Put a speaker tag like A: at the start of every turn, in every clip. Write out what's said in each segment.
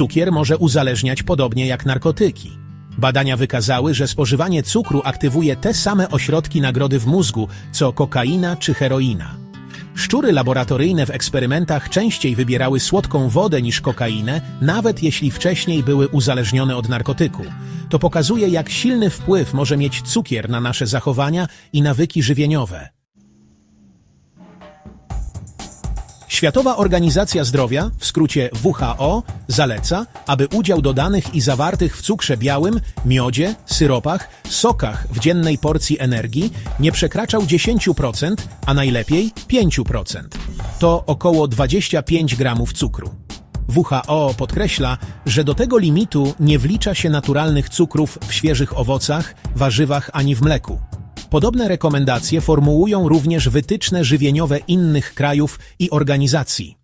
A: Cukier może uzależniać podobnie jak narkotyki. Badania wykazały, że spożywanie cukru aktywuje te same ośrodki nagrody w mózgu, co kokaina czy heroina. Szczury laboratoryjne w eksperymentach częściej wybierały słodką wodę niż kokainę, nawet jeśli wcześniej były uzależnione od narkotyku. To pokazuje, jak silny wpływ może mieć cukier na nasze zachowania i nawyki żywieniowe. Światowa Organizacja Zdrowia, w skrócie WHO, zaleca, aby udział dodanych i zawartych w cukrze białym, miodzie, syropach, sokach w dziennej porcji energii nie przekraczał 10%, a najlepiej 5%. To około 25 gramów cukru. WHO podkreśla, że do tego limitu nie wlicza się naturalnych cukrów w świeżych owocach, warzywach ani w mleku. Podobne rekomendacje formułują również wytyczne żywieniowe innych krajów i organizacji.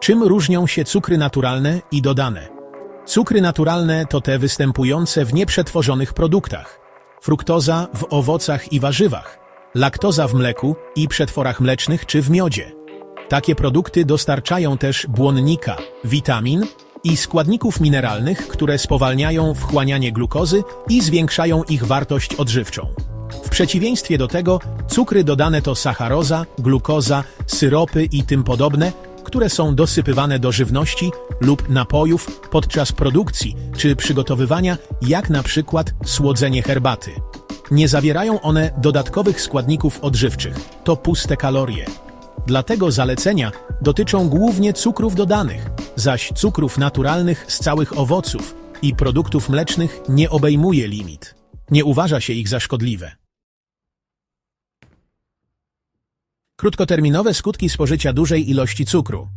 A: Czym różnią się cukry naturalne i dodane? Cukry naturalne to te występujące w nieprzetworzonych produktach. Fruktoza w owocach i warzywach, laktoza w mleku i przetworach mlecznych czy w miodzie. Takie produkty dostarczają też błonnika, witamin i składników mineralnych, które spowalniają wchłanianie glukozy i zwiększają ich wartość odżywczą. W przeciwieństwie do tego, cukry dodane to sacharoza, glukoza, syropy i tym podobne, które są dosypywane do żywności lub napojów podczas produkcji czy przygotowywania, jak na przykład słodzenie herbaty. Nie zawierają one dodatkowych składników odżywczych, to puste kalorie. Dlatego zalecenia dotyczą głównie cukrów dodanych, zaś cukrów naturalnych z całych owoców i produktów mlecznych nie obejmuje limit. Nie uważa się ich za szkodliwe. Krótkoterminowe skutki spożycia dużej ilości cukru.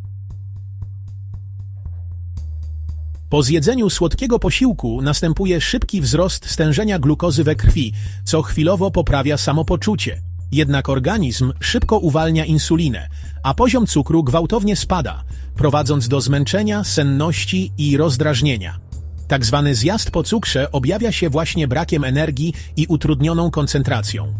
A: Po zjedzeniu słodkiego posiłku następuje szybki wzrost stężenia glukozy we krwi, co chwilowo poprawia samopoczucie. Jednak organizm szybko uwalnia insulinę, a poziom cukru gwałtownie spada, prowadząc do zmęczenia, senności i rozdrażnienia. Tak zwany zjazd po cukrze objawia się właśnie brakiem energii i utrudnioną koncentracją.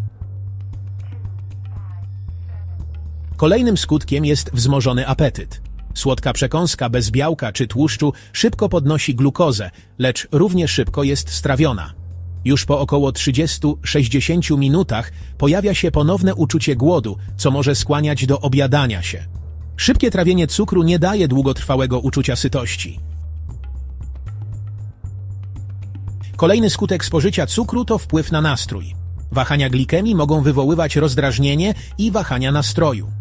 A: Kolejnym skutkiem jest wzmożony apetyt. Słodka przekąska bez białka czy tłuszczu szybko podnosi glukozę, lecz równie szybko jest strawiona. Już po około 30-60 minutach pojawia się ponowne uczucie głodu, co może skłaniać do obiadania się. Szybkie trawienie cukru nie daje długotrwałego uczucia sytości. Kolejny skutek spożycia cukru to wpływ na nastrój. Wahania glikemii mogą wywoływać rozdrażnienie i wahania nastroju.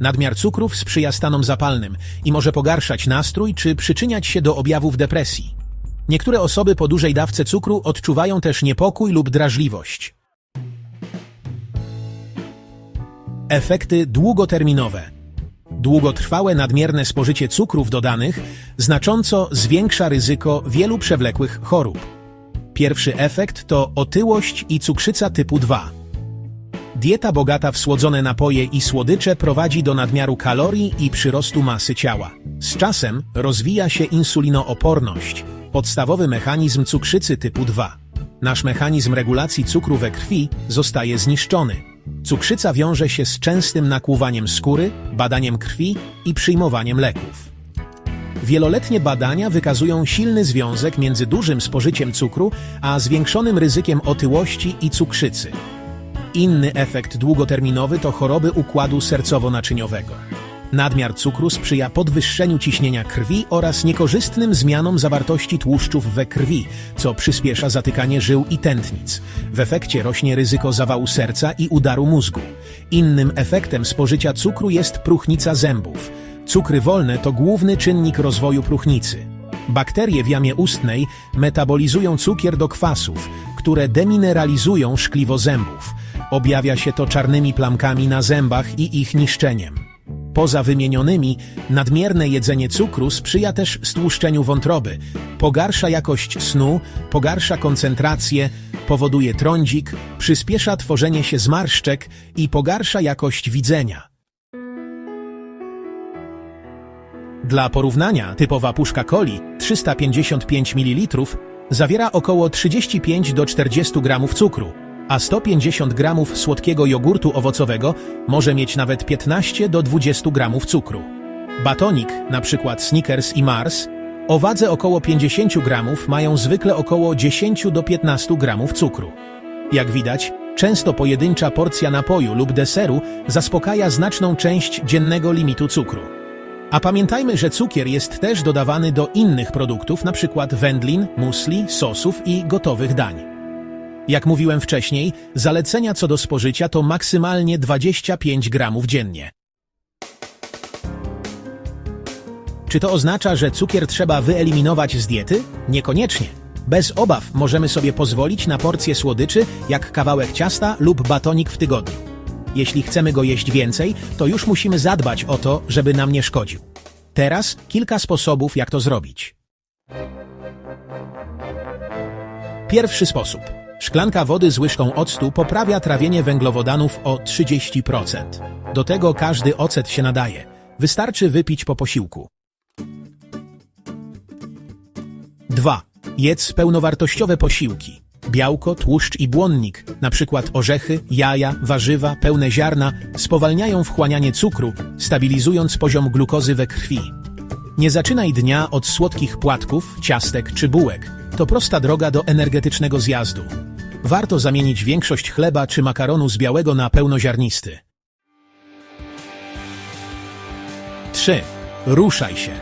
A: Nadmiar cukrów sprzyja stanom zapalnym i może pogarszać nastrój czy przyczyniać się do objawów depresji. Niektóre osoby po dużej dawce cukru odczuwają też niepokój lub drażliwość. Efekty długoterminowe. Długotrwałe nadmierne spożycie cukrów dodanych znacząco zwiększa ryzyko wielu przewlekłych chorób. Pierwszy efekt to otyłość i cukrzyca typu 2. Dieta bogata w słodzone napoje i słodycze prowadzi do nadmiaru kalorii i przyrostu masy ciała. Z czasem rozwija się insulinooporność, podstawowy mechanizm cukrzycy typu 2. Nasz mechanizm regulacji cukru we krwi zostaje zniszczony. Cukrzyca wiąże się z częstym nakłuwaniem skóry, badaniem krwi i przyjmowaniem leków. Wieloletnie badania wykazują silny związek między dużym spożyciem cukru a zwiększonym ryzykiem otyłości i cukrzycy. Inny efekt długoterminowy to choroby układu sercowo-naczyniowego. Nadmiar cukru sprzyja podwyższeniu ciśnienia krwi oraz niekorzystnym zmianom zawartości tłuszczów we krwi, co przyspiesza zatykanie żył i tętnic. W efekcie rośnie ryzyko zawału serca i udaru mózgu. Innym efektem spożycia cukru jest próchnica zębów. Cukry wolne to główny czynnik rozwoju próchnicy. Bakterie w jamie ustnej metabolizują cukier do kwasów, które demineralizują szkliwo zębów. Objawia się to czarnymi plamkami na zębach i ich niszczeniem. Poza wymienionymi, nadmierne jedzenie cukru sprzyja też stłuszczeniu wątroby, pogarsza jakość snu, pogarsza koncentrację, powoduje trądzik, przyspiesza tworzenie się zmarszczek i pogarsza jakość widzenia. Dla porównania, typowa puszka coli 355 ml zawiera około 35 do 40 gramów cukru, a 150 gramów słodkiego jogurtu owocowego może mieć nawet 15 do 20 gramów cukru. Batonik, przykład Snickers i Mars, o wadze około 50 gramów mają zwykle około 10 do 15 gramów cukru. Jak widać, często pojedyncza porcja napoju lub deseru zaspokaja znaczną część dziennego limitu cukru. A pamiętajmy, że cukier jest też dodawany do innych produktów, np. wędlin, musli, sosów i gotowych dań. Jak mówiłem wcześniej, zalecenia co do spożycia to maksymalnie 25 gramów dziennie. Czy to oznacza, że cukier trzeba wyeliminować z diety? Niekoniecznie. Bez obaw możemy sobie pozwolić na porcję słodyczy, jak kawałek ciasta lub batonik w tygodniu. Jeśli chcemy go jeść więcej, to już musimy zadbać o to, żeby nam nie szkodził. Teraz kilka sposobów, jak to zrobić. Pierwszy sposób. Szklanka wody z łyżką octu poprawia trawienie węglowodanów o 30%. Do tego każdy ocet się nadaje. Wystarczy wypić po posiłku. 2. Jedz pełnowartościowe posiłki. Białko, tłuszcz i błonnik, np. orzechy, jaja, warzywa, pełne ziarna, spowalniają wchłanianie cukru, stabilizując poziom glukozy we krwi. Nie zaczynaj dnia od słodkich płatków, ciastek czy bułek. To prosta droga do energetycznego zjazdu. Warto zamienić większość chleba czy makaronu z białego na pełnoziarnisty. 3. Ruszaj się.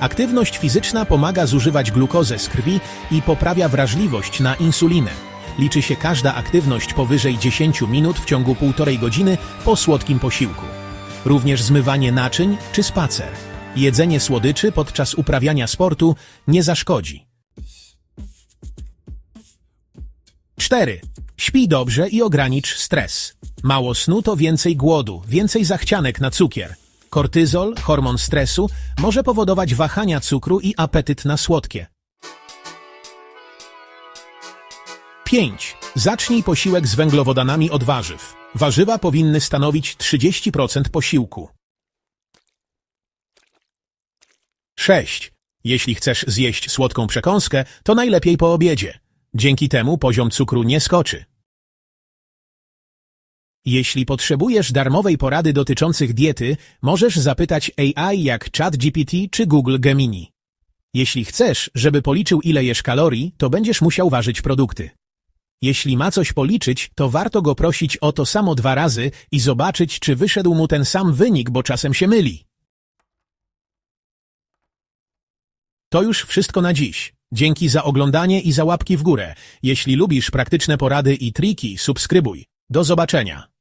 A: Aktywność fizyczna pomaga zużywać glukozę z krwi i poprawia wrażliwość na insulinę. Liczy się każda aktywność powyżej 10 minut w ciągu półtorej godziny po słodkim posiłku. Również zmywanie naczyń czy spacer. Jedzenie słodyczy podczas uprawiania sportu nie zaszkodzi. 4. Śpij dobrze i ogranicz stres. Mało snu to więcej głodu, więcej zachcianek na cukier. Kortyzol, hormon stresu, może powodować wahania cukru i apetyt na słodkie. 5. Zacznij posiłek z węglowodanami od warzyw. Warzywa powinny stanowić 30% posiłku. 6. Jeśli chcesz zjeść słodką przekąskę, to najlepiej po obiedzie. Dzięki temu poziom cukru nie skoczy. Jeśli potrzebujesz darmowej porady dotyczących diety, możesz zapytać AI jak ChatGPT czy Google Gemini. Jeśli chcesz, żeby policzył ile jesz kalorii, to będziesz musiał ważyć produkty. Jeśli ma coś policzyć, to warto go prosić o to samo dwa razy i zobaczyć, czy wyszedł mu ten sam wynik, bo czasem się myli. To już wszystko na dziś. Dzięki za oglądanie i za łapki w górę. Jeśli lubisz praktyczne porady i triki, subskrybuj. Do zobaczenia.